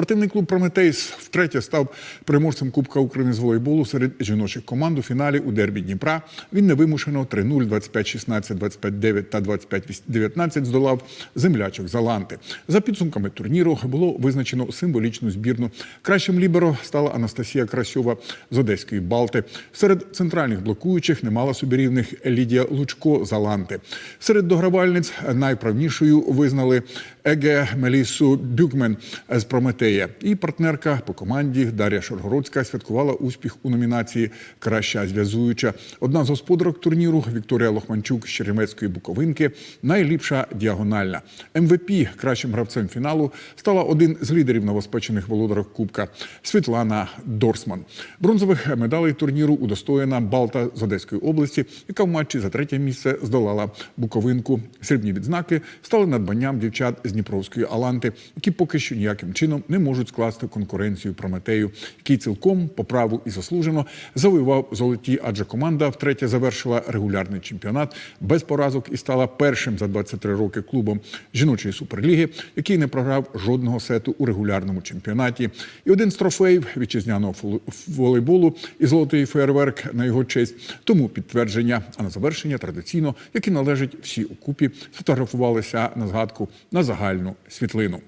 Спортивний клуб Прометейс втретє став переможцем Кубка України з волейболу серед жіночих команд у фіналі у дербі Дніпра. Він невимушено 3-0, 25-16, 25-9 та 25-19 здолав землячок Заланти. За підсумками турніру було визначено символічну збірну. Кращим ліберо стала Анастасія Красьова з Одеської Балти. Серед центральних блокуючих немало собі рівних Лідія Лучко Заланти. Серед догравальниць найправнішою визнали Еге Мелісу Бюкмен з Прометея. І партнерка по команді Дар'я Шоргородська святкувала успіх у номінації Краща зв'язуюча. Одна з господарок турніру Вікторія Лохманчук з Черемецької Буковинки. Найліпша діагональна. МВП кращим гравцем фіналу стала один з лідерів новоспечених володарок Кубка Світлана Дорсман. Бронзових медалей турніру удостоєна Балта з Одеської області, яка в матчі за третє місце здолала Буковинку. Срібні відзнаки стали надбанням дівчат з Дніпровської Аланти, які поки що ніяким чином не можуть скласти конкуренцію Прометею, який цілком по праву і заслужено завоював золоті, адже команда втретє завершила регулярний чемпіонат без поразок і стала першим за 23 роки клубом жіночої суперліги, який не програв жодного сету у регулярному чемпіонаті. І один з трофеїв вітчизняного волейболу і золотий фейерверк на його честь. Тому підтвердження, а на завершення традиційно, які належать всі у купі, сфотографувалися на згадку на загальну світлину.